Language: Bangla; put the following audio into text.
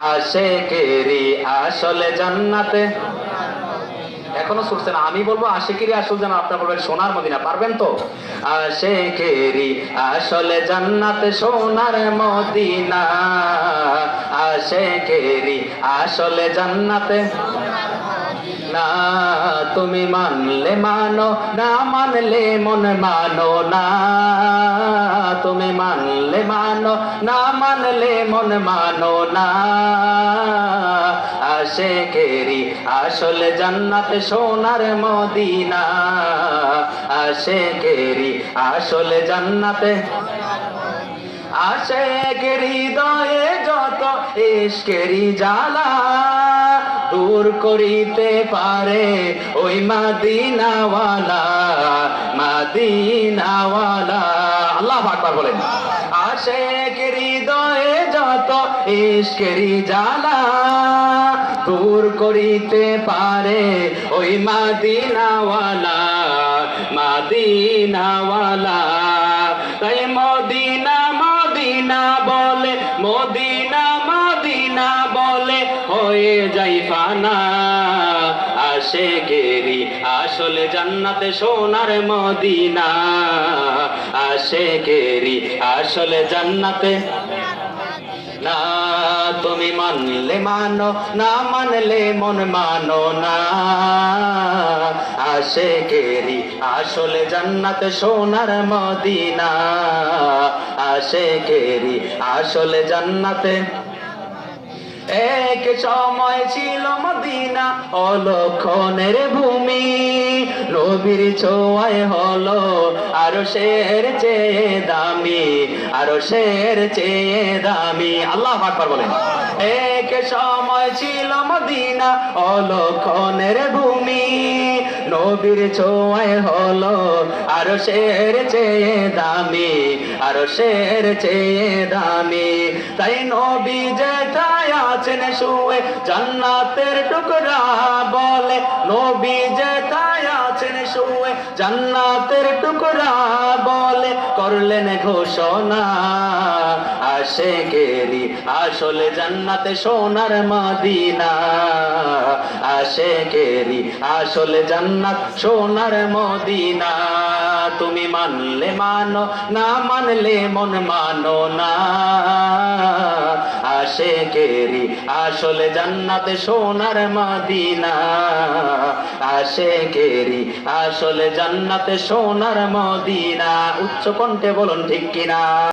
আশেকেরি আসলে জান্নাতে। এখনও না আমি বলব আশেকেরি আসল জানা আপনার বলবেন সোনার মদিনা, পারবেন তো? আশেকেরি আসলে জান্নাতে, সোনার মদিনা। আশেকেরি আসলে জান্নাতে। না, তুমি মানলে মানো, না মানলে মন মানো না। তুমি মানলে মানো, না মানলে মন মানো না। আশেকেরি আসলে জান্নাতে সোনার মদিনা। আশেকেরি আসলে জান্নাতে। আশেকের হৃদয়ে যত ইশকেরি জ্বালা। দূর করিতে পারে ওই মাদিনাওয়ালা মাদিনাওয়ালা। আল্লাহ আকবার বলেন। আশেকের হৃদয়ে যত ইশকেরি জ্বালা দূর করিতে পারে ওই মাদিনাওয়ালা মাদিনাওয়ালা। তাই মদিনা মদিনা বলে, মদিনা হয়ে যাই ফানা। আসে গেরি আসলে জান্নাতে সোনার মদিনা। আসে গেরি আসলে জান্নাতে। না, তুমি মানলে মানো, না মানলে মন মানো না। আসে কেরি আসলে জান্নাত সোনার মদিনা। আসে কেরি আসলে জান্নাতে। এক সময় ছিল মদিনা অলক্ষণের ভূমি। নবীর ছোঁয়ায় হলো আর শের চেয়ে দামি। আরও শের চেয়ে দামি। আল্লাহ আকবার বলেন। এক সময় ছিল মদিনা অলক্ষণের ভূমি। নবীর ছোঁয়ায় হলো আরও শের চেয়ে দামি। আরও শের চেয়ে দামি। তাই নবী যেথায় আছেন শুয়ে জান্নাতের টুকরা বলে, নবী যেথায় আছেন শুয়ে জান্নাতের টুকরা বলে, করলেন ঘোষণা। আসে গেরি আসলে জান্নাতে সোনার মদিনা। আসে গেরি আসলে জান্নাত সোনার মদিনা। তুমি মানলে মানো, না মানলে মন মানো না। আসে কেরি। আসলে জান্নাতে সোনার মদিনা। আসে কেরি। আসলে জান্নাতে সোনার মদিনা। উচ্চ কণ্ঠে বলুন ঠিক কিনা?